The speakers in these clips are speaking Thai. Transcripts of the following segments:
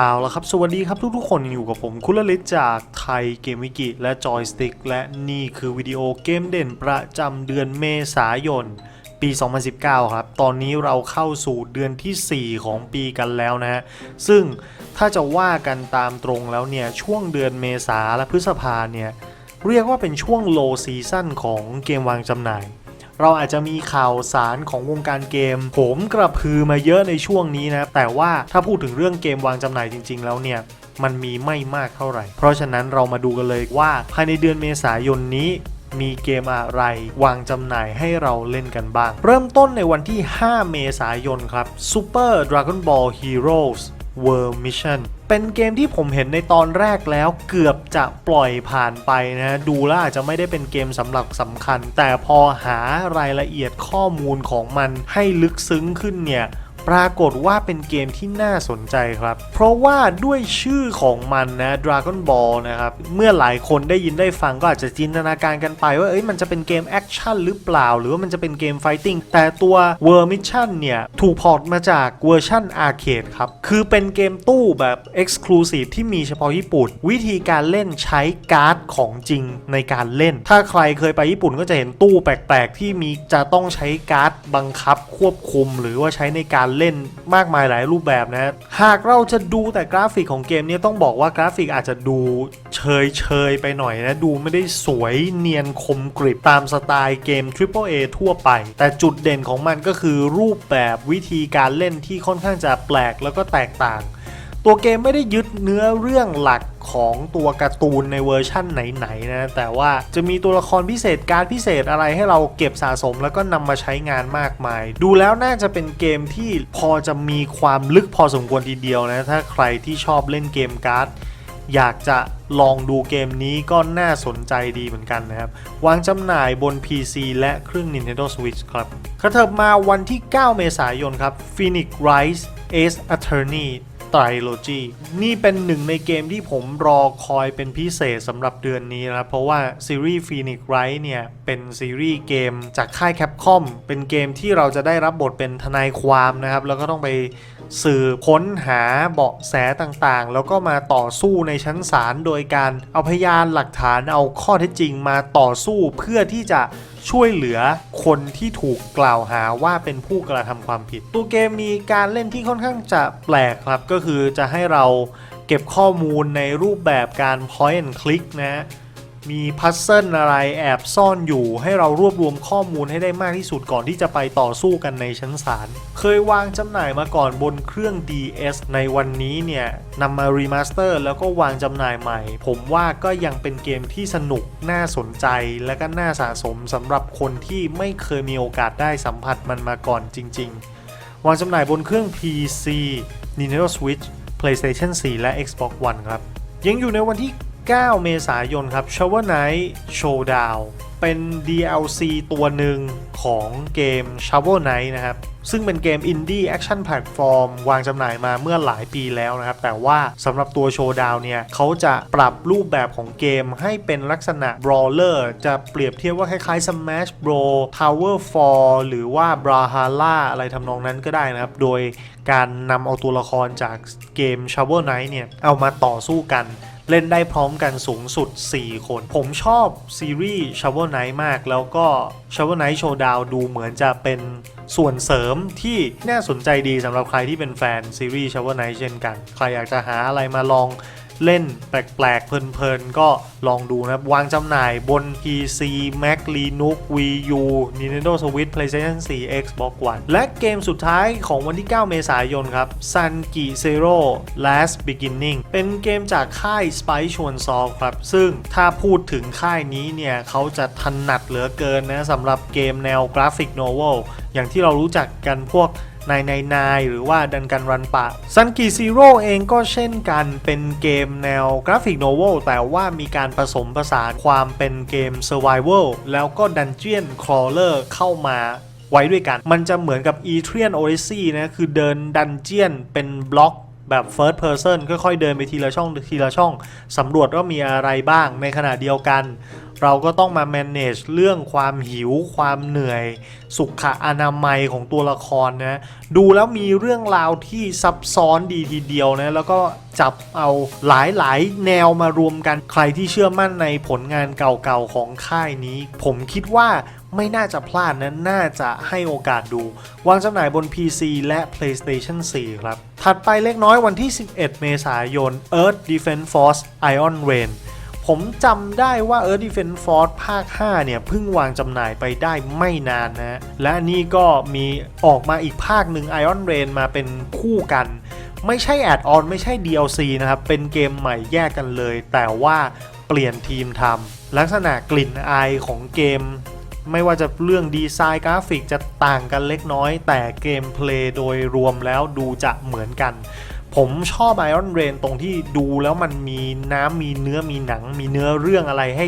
เอาละครับ สวัสดีครับทุกๆ คนอยู่กับผมคุณละลิศจากไทยเกมวิกิและจอยสติ๊กและนี่คือวิดีโอเกมเด่นประจำเดือนเมษายน ปี 2019 ครับ ตอนนี้เราเข้าสู่เดือนที่ 4 ของปีกันแล้วนะฮะ ซึ่งถ้าจะว่ากันตามตรงแล้วเนี่ย ช่วงเดือนเมษาและพฤษภาเนี่ย เรียกว่าเป็นช่วง low season ของเกมวางจำหน่าย เราอาจจะมีข่าวสารของวงการเกมโหมกระพือมาเยอะในช่วงนี้นะ แต่ว่าถ้าพูดถึงเรื่องเกมวางจำหน่ายจริง ๆ แล้วเนี่ยมันมีไม่มากเท่าไหร่ เพราะฉะนั้นเรามาดูกันเลยว่าภายในเดือนเมษายนนี้มีเกมอะไรวางจำหน่ายให้เราเล่นกันบ้าง เริ่มต้นในวันที่ 5 เมษายนครับ Super Dragon Ball Heroes World Mission เป็นเกมที่ผมเห็นในตอนแรกแล้วเกือบจะปล่อยผ่านไปนะดูแล้วอาจจะไม่ได้เป็นเกมสำหรับสำคัญ แต่พอหารายละเอียดข้อมูลของมันให้ลึกซึ้งขึ้นเนี่ย ปรากฏว่าเป็นเกมที่น่าสนใจครับ เพราะว่าด้วยชื่อของมันนะ Dragon Ball นะครับ เมื่อหลายคนได้ยินได้ฟังก็อาจจะจินตนาการกันไปว่าเอ้ยมันจะเป็นเกมแอคชั่นหรือเปล่า หรือว่ามันจะเป็นเกมไฟติ้งแต่ตัว World Mission เนี่ย ถูกพอร์ตมาจากเวอร์ชันอาร์เคดครับ คือเป็นเกมตู้แบบ Exclusive ที่มีเฉพาะญี่ปุ่น วิธีการเล่นใช้การ์ดของจริงในการเล่น ถ้าใครเคยไปญี่ปุ่นก็จะเห็นตู้แปลก ๆ ที่มีจะต้องใช้การ์ดบังคับควบคุม หรือว่าใช้ในการเล่นมากมายหลายรูปแบบนะหากเราจะดูแต่กราฟิกของเกมนี้ต้องบอกว่ากราฟิกอาจจะดูเชยเชยไปหน่อยนะ ดูไม่ได้สวยเนียนคมกริบตามสไตล์เกม Triple A ทั่วไป แต่จุดเด่นของมันก็คือรูปแบบวิธีการเล่นที่ค่อนข้างจะแปลกแล้วก็แตกต่าง ตัวเกมไม่ได้ยึดเนื้อเรื่องหลักของตัวการ์ตูนในเวอร์ชั่นไหนๆนะแต่ว่าจะมีตัวละครพิเศษการพิเศษอะไรให้เราเก็บสะสม แล้วก็นำมาใช้งานมากมาย ดูแล้วน่าจะเป็นเกมที่พอจะมีความลึกพอสมควรทีเดียวนะถ้าใครที่ชอบเล่นเกมการ์ดอยากจะลองดูเกมนี้ก็น่าสนใจดีเหมือนกันนะครับ วางจำหน่ายบน PC และเครื่อง Nintendo Switch ครับกระเถิบมาวันที่ 9 เมษายนครับ Phoenix Rise Ace Attorney Trilogy นี่เป็นหนึ่งในเกมที่ผมรอคอยเป็นพิเศษสำหรับเดือนนี้นะครับ เพราะว่าซีรีส์ Phoenix Wright เนี่ย เป็นซีรีส์เกมจากค่าย Capcom เป็นเกมที่เราจะได้รับบทเป็นทนายความนะครับ แล้วก็ต้องไปสืบค้นหาเบาะแสต่างๆ แล้วก็มาต่อสู้ในชั้นศาลโดยการเอาพยานหลักฐานเอาข้อเท็จจริงมาต่อสู้เพื่อที่จะช่วยเหลือคนที่ถูกกล่าวหาว่าเป็นผู้กระทำความผิด ตัวเกมมีการเล่นที่ค่อนข้างจะแปลกครับ ก็คือจะให้เราเก็บข้อมูลในรูปแบบการ point and click นะ มีพัซเซิลอะไรแอบซ่อนอยู่ ให้เรารวบรวมข้อมูลให้ได้มากที่สุดก่อนที่จะไปต่อสู้กันในชั้นศาล เคยวางจำหน่ายมาก่อนบนเครื่อง DS ในวันนี้เนี่ยนำมารีมาสเตอร์แล้วก็วางจำหน่ายใหม่ ผมว่าก็ยังเป็นเกมที่สนุกน่าสนใจ และก็น่าสะสมสำหรับคนที่ไม่เคยมีโอกาสได้สัมผัสมันมาก่อนจริง ๆ วางจำหน่ายบนเครื่อง PC Nintendo Switch PlayStation 4 และ Xbox One ครับยังอยู่ในวันที่ 9 เมษายนครับ Shovel Knight Showdown เป็น DLC ตัวหนึ่งของเกม Shovel Knight นะครับ ซึ่งเป็นเกมอินดี้แอคชั่นแพลตฟอร์มวางจำหน่ายมาเมื่อหลายปีแล้วนะครับ แต่ว่าสำหรับตัวโชว์ดาวเนี่ย เขาจะปรับรูปแบบของเกมให้เป็นลักษณะ brawler จะเปรียบเทียบว่าคล้ายๆ Smash Bros Tower Fall หรือว่า Brawlhalla อะไรทำนองนั้นก็ได้นะครับ โดยการนำเอาตัวละครจากเกม Shovel Knight เนี่ย เอามาต่อสู้กัน เล่นได้พร้อมกันสูงสุด 4 คน ผมชอบซีรีส์ Shovel Knight มาก แล้วก็ Shovel Knight Showdown ดูเหมือนจะเป็นส่วนเสริมที่น่าสนใจดีสำหรับใครที่เป็นแฟนซีรีส์ Shovel Knight เช่นกัน ใครอยากจะหาอะไรมาลอง เล่นแปลกๆ เพลินๆ ก็ลองดูนะครับ วางจำหน่ายบน PC Mac Linux Wii U Nintendo Switch PlayStation 4 Xbox One และเกมสุดท้ายของวันที่ 9 เมษายนครับ Sun Ki Zero Last Beginning เป็นเกมจากค่าย Spice ชวนซอฟครับ ซึ่งถ้าพูดถึงค่ายนี้เนี่ย เขาจะถนัดเหลือเกินนะสำหรับเกมแนวกราฟิกโนเวลอย่างที่เรารู้จักกันพวก นายนายหรือว่าดันกันรันปะซันกีซีโร่เองก็เช่นกันเป็นเกมแนวกราฟิกโนเวลแต่ว่ามีการผสมผสานความเป็นเกม Survival แล้วก็ดันเจียนคลอเลอร์เข้ามาไว้ด้วยกัน มันจะเหมือนกับ e t r i a n Odyssey นะ คือเดินดันเจียนเป็นบล็อก แบบ first person ค่อยๆเดินไปทีละช่องทีละช่องสำรวจว่ามีอะไรบ้างในขณะเดียวกัน เราก็ต้องมา manage เรื่องความหิว ความเหนื่อย สุขอนามัยของตัวละครนะดูแล้วมีเรื่องราวที่ซับซ้อนดีทีเดียวนะแล้วก็จับเอาหลายๆ แนวมารวมกันใครที่เชื่อมั่นในผลงานเก่าๆของค่ายนี้ ผมคิดว่า ไม่น่าจะพลาดนะน่าจะให้โอกาสดู วางจำหน่ายบน PC และ PlayStation 4 ครับ ถัดไปเล็กน้อยวันที่ 11 เมษายน Earth Defense Force Iron Rain ผมจำได้ว่า Earth Defense Force ภาค 5 เนี่ยเพิ่งวางจำหน่ายไปได้ไม่นานนะ และนี่ก็มีออกมาอีกภาคหนึ่ง Iron Rain มาเป็นคู่กัน ไม่ใช่แอดออนไม่ใช่ DLC นะครับ เป็นเกมใหม่แยกกันเลย แต่ว่าเปลี่ยนทีมทำลักษณะกลิ่นอายของเกม ไม่ว่าจะเรื่องดีไซน์กราฟิกจะต่างกันเล็กน้อย แต่เกมเพลย์โดยรวมแล้วดูจะเหมือนกัน ผมชอบ Iron Rain ตรงที่ดูแล้วมันมีน้ำมีเนื้อมีหนัง มีเนื้อเรื่องอะไรให้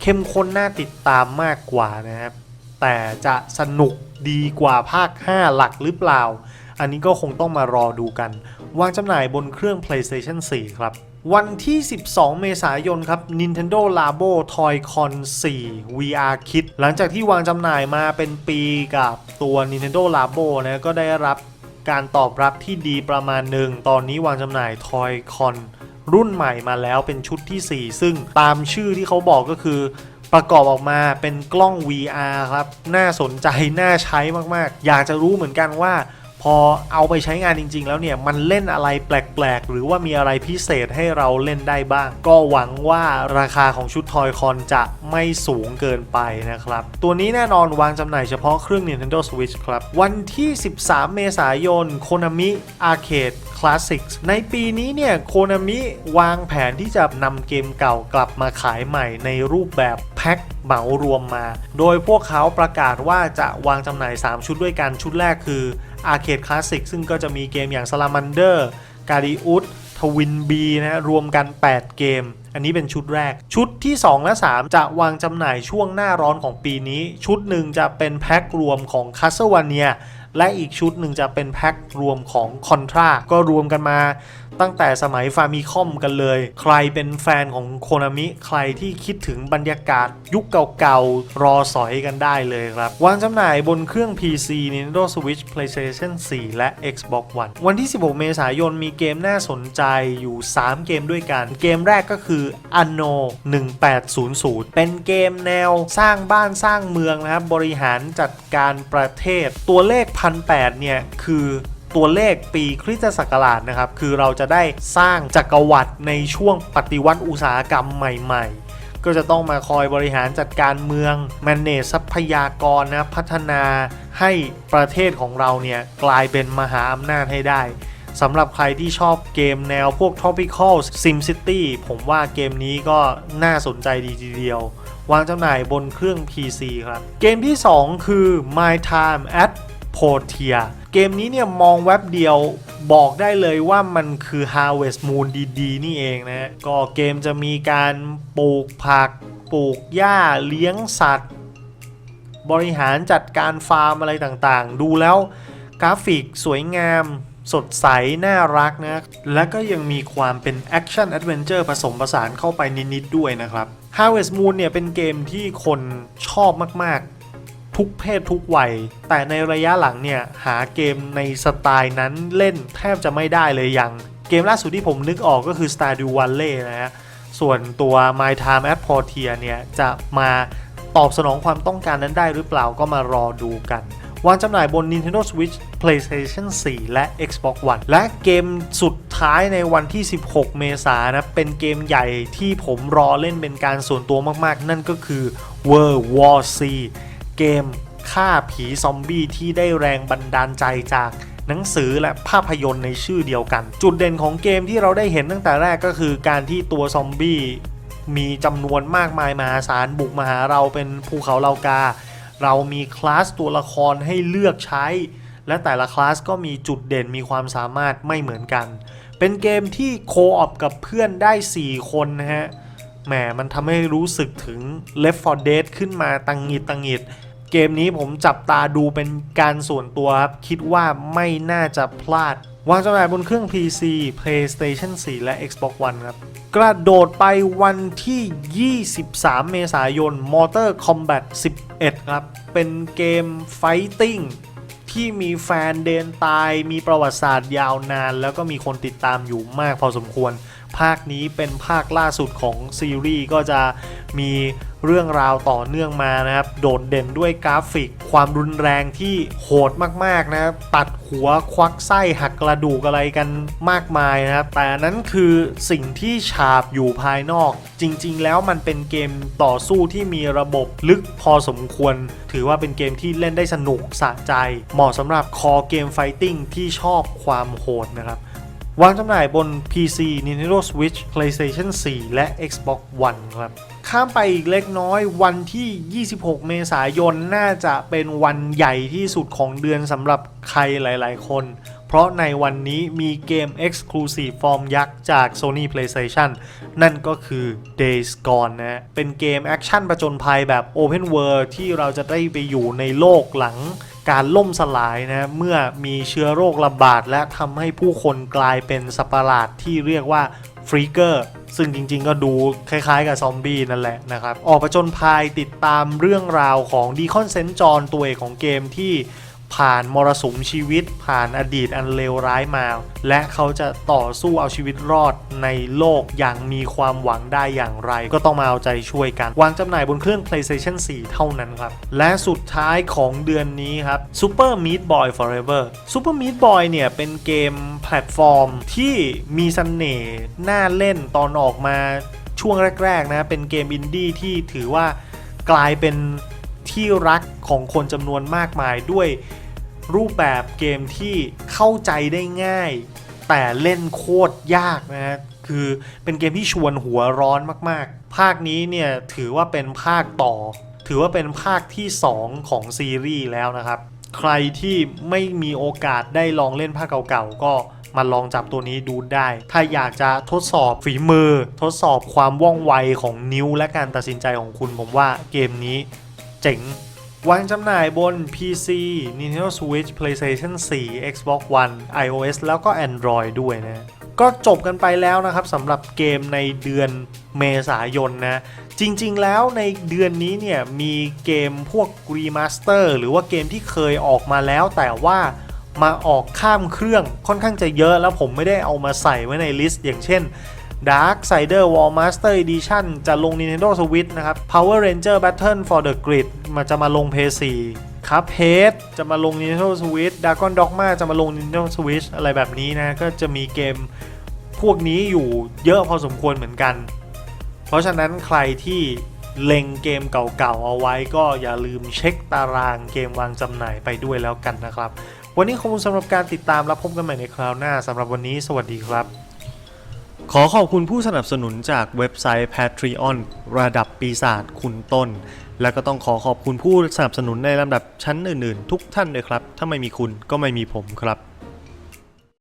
เข้มข้นน่าติดตามมากกว่านะครับ แต่จะสนุกดีกว่าภาค 5 หลักหรือเปล่า อันนี้ก็คงต้องมารอดูกัน วางจำหน่ายบนเครื่อง PlayStation 4 ครับ วันที่ 12 เมษายนครับ Nintendo Labo Toy-Con 4 VR Kit หลังจากที่วางจำหน่ายมาเป็นปีกับตัว Nintendo Labo นะก็ได้รับการตอบรับที่ดีประมาณหนึ่ง ตอนนี้วางจำหน่าย Toy-Con รุ่นใหม่มาแล้วเป็นชุดที่ 4 ซึ่งตามชื่อที่เขาบอกก็คือ ประกอบออกมาเป็นกล้อง VR ครับ น่าสนใจ น่าใช้มากๆ อยากจะรู้เหมือนกันว่า พอเอาไปใช้งานจริง ๆ แล้วเนี่ย มันเล่นอะไรแปลก ๆ หรือว่ามีอะไรพิเศษให้เราเล่นได้บ้าง ก็หวังว่าราคาของชุดทอยคอนจะไม่สูงเกินไปนะครับ ตัวนี้แน่นอนวางจำหน่ายเฉพาะเครื่อง Nintendo Switch ครับ วันที่ 13 เมษายน Konami Arcade Classics ในปีนี้เนี่ยโคนามิวางแผนที่จะนำเกมเก่ากลับมาขายใหม่ในรูปแบบแพ็ค เหมารวมมา โดยพวกเขาประกาศว่าจะวางจำหน่าย 3 ชุดด้วยกันชุดแรกคือ Arcade Classic ซึ่งก็จะมีเกมอย่าง Salamander g a r i u s Twin B นะฮะรวมกัน 8 เกม อันนี้เป็นชุดแรก ชุดที่ 2 และ 3 จะวางจำหน่ายช่วงหน้าร้อนของปีนี้ ชุดหนึ่งจะเป็นแพ็ครวมของ Castlevania และอีกชุดหนึ่งจะเป็นแพ็ครวมของ Contra ก็รวมกันมา ตั้งแต่สมัยฟามิคอมกันเลย ใครเป็นแฟนของโคนามิใครที่คิดถึงบรรยากาศยุคเก่าๆ รอสอยกันได้เลยครับ วางจำหน่ายบนเครื่อง PC Nintendo Switch PlayStation 4 และ Xbox One วันที่ 16 เมษายนมีเกมน่าสนใจอยู่ 3 เกมด้วยกัน เกมแรกก็คือ Anno 1800 เป็นเกมแนวสร้างบ้านสร้างเมืองนะครับ บริหารจัดการประเทศ ตัวเลข 1,800 เนี่ย คือ ตัวเลขปีคริสตศักราชนะครับ คือเราจะได้สร้างจักรวรรดิในช่วงปฏิวัติอุตสาหกรรมใหม่ๆ ก็จะต้องมาคอยบริหารจัดการเมือง manage ทรัพยากรนะพัฒนาให้ประเทศของเราเนี่ย กลายเป็นมหาอำนาจให้ได้สำหรับใครที่ชอบเกมแนวพวก Tropical Sim City ผมว่าเกมนี้ก็น่าสนใจดีทีเดียว วางจำหน่ายบนเครื่อง PC ครับ เกมที่ 2 คือ My Time at Portia เกมนี้เนี่ยมองแว็บเดียวบอกได้เลยว่ามันคือ Harvest Moon ดีๆ นี่เองนะ ก็เกมจะมีการปลูกผัก ปลูกหญ้าเลี้ยงสัตว์ บริหารจัดการฟาร์มอะไรต่างๆ ดูแล้วกราฟิกสวยงามสดใส น่ารักนะ และก็ยังมีความเป็นแอคชั่นแอดเวนเจอร์ผสมผสานเข้าไปนิด ๆ ด้วยนะครับ Harvest Moon เนี่ยเป็นเกมที่คนชอบมาก ๆ ทุกเพศทุกวัย แต่ในระยะหลังเนี่ยหาเกมในสไตล์นั้นเล่นแทบจะไม่ได้เลยอย่างเกมล่าสุดที่ผมนึกออกก็คือ Stardew Valley นะฮะ ส่วนตัว My Time at Portia เนี่ยจะมาตอบสนองความต้องการนั้นได้หรือเปล่าก็มารอดูกันวางจำหน่ายบน Nintendo Switch PlayStation 4 และ Xbox One และเกมสุดท้ายในวันที่ 16 เมษายนนะเป็นเกมใหญ่ที่ผมรอเล่นเป็นการส่วนตัวมาก ๆ นั่นก็คือ World War C เกมฆ่าผีซอมบี้ที่ได้แรงบันดาลใจจากหนังสือและภาพยนตร์ในชื่อเดียวกัน จุดเด่นของเกมที่เราได้เห็นตั้งแต่แรกก็คือการที่ตัวซอมบี้มีจำนวนมากมายมหาศาลบุกมาหาเราเป็นภูเขาเลากา เรามีคลาสตัวละครให้เลือกใช้ และแต่ละคลาสก็มีจุดเด่นมีความสามารถไม่เหมือนกัน เป็นเกมที่โคออปกับเพื่อนได้ 4 คนนะฮะแหมมันทำให้รู้สึกถึง Left 4 Dead ขึ้นมาตังหงิดตังหงิด เกมนี้ผมจับตาดูเป็นการส่วนตัวครับ คิดว่าไม่น่าจะพลาด วางจำหน่ายบนเครื่อง PC PlayStation 4 และ Xbox One ครับ กระโดดไปวันที่ 23 เมษายน Mortal Kombat 11 ครับ เป็นเกมไฟติ้งที่มีแฟนเดนตาย มีประวัติศาสตร์ยาวนาน แล้วก็มีคนติดตามอยู่มากพอสมควร ภาคนี้เป็นภาคล่าสุดของซีรีส์ก็จะมีเรื่องราวต่อเนื่องมานะครับ โดดเด่นด้วยกราฟิก ความรุนแรงที่โหดมากๆนะครับตัดหัวควักไส้หักกระดูกอะไรกันมากมายนะครับ แต่นนั้นคือสิ่งที่ฉาบอยู่ภายนอก จริงๆ แล้วมันเป็นเกมต่อสู้ที่มีระบบลึกพอสมควร ถือว่าเป็นเกมที่เล่นได้สนุกสะใจ เหมาะสำหรับคอเกมไฟติ้งที่ชอบความโหดนะครับ วางจำหน่ายบน PC Nintendo Switch PlayStation 4 และ Xbox One ครับข้ามไปอีกเล็กน้อยวันที่ 26 เมษายนน่าจะเป็นวันใหญ่ที่สุดของเดือนสำหรับใครหลาย ๆ คน เพราะในวันนี้มีเกม Exclusive ฟอร์มยักษ์จาก Sony PlayStation นั่นก็คือ Days Gone นะ เป็นเกมแอคชั่นประจนภัยแบบ Open World ที่เราจะได้ไปอยู่ในโลกหลังการล่มสลายนะเมื่อมีเชื้อโรคระบาดและทำให้ผู้คนกลายเป็นสัตว์ประหลาดที่เรียกว่าฟรีเกอร์ซึ่งจริงๆก็ดูคล้ายๆกับซอมบี้นั่นแหละนะครับ ออกประจนภายติดตามเรื่องราวของดีคอนเซนจอนตัวเอกของเกมที่ ผ่านมรสุมชีวิต ผ่านอดีตอันเลวร้ายมา และเขาจะต่อสู้เอาชีวิตรอดในโลกอย่างมีความหวังได้อย่างไร ก็ต้องมาเอาใจช่วยกัน วางจำหน่ายบนเครื่อง PlayStation 4 เท่านั้นครับ และสุดท้ายของเดือนนี้ครับ Super Meat Boy Forever Super Meat Boy เนี่ยเป็นเกมแพลตฟอร์มที่มีเสน่ห์น่าเล่นตอนออกมาช่วงแรกๆนะ เป็นเกมอินดี้ที่ถือว่ากลายเป็นที่รักของคนจำนวนมากมายด้วย รูปแบบเกมที่เข้าใจได้ง่าย แต่เล่นโคตรยากนะฮะคือเป็นเกมที่ชวนหัวร้อนมากๆ ภาคนี้เนี่ยถือว่าเป็นภาคต่อ ถือว่าเป็นภาคที่ 2 ของซีรีส์แล้วนะครับ ใครที่ไม่มีโอกาสได้ลองเล่นภาคเก่าๆก็มาลองจับตัวนี้ดูได้ ถ้าอยากจะทดสอบฝีมือ ทดสอบความว่องไวของนิ้วและการตัดสินใจของคุณ ผมว่าเกมนี้เจ๋ง วางจำหน่ายบน PC Nintendo Switch PlayStation 4 Xbox One iOS แล้วก็ Android ด้วยนะ ก็จบกันไปแล้วนะครับสำหรับเกมในเดือนเมษายนนะ จริงๆแล้วในเดือนนี้เนี่ยมีเกมพวก Remaster หรือว่าเกมที่เคยออกมาแล้ว แต่ว่ามาออกข้ามเครื่องค่อนข้างจะเยอะแล้วผมไม่ได้เอามาใส่ไว้ในลิสต์อย่างเช่น Dark Sider War Master Edition จะลง Nintendo Switch นะครับ Power Ranger Battle for the Grid มันจะมาลง PS4 ครับเฮดจะมาลง Nintendo Switch Dragon Dogma จะมาลง Nintendo Switch อะไรแบบนี้นะ ก็จะมีเกมพวกนี้อยู่เยอะพอสมควรเหมือนกัน เพราะฉะนั้นใครที่เล็งเกมเก่าๆ เอาไว้ก็อย่าลืมเช็คตารางเกมวางจำหน่ายไปด้วยแล้วกันนะครับ วันนี้ขอบคุณสำหรับการติดตามและพบกันใหม่ในคราวหน้าสำหรับวันนี้สวัสดีครับ ขอขอบคุณผู้สนับสนุนจากเว็บไซต์ Patreon ระดับปีศาจคุณต้น และก็ต้องขอขอบคุณผู้สนับสนุนในลำดับชั้นอื่นๆ ทุกท่านเลยครับ ถ้าไม่มีคุณก็ไม่มีผมครับ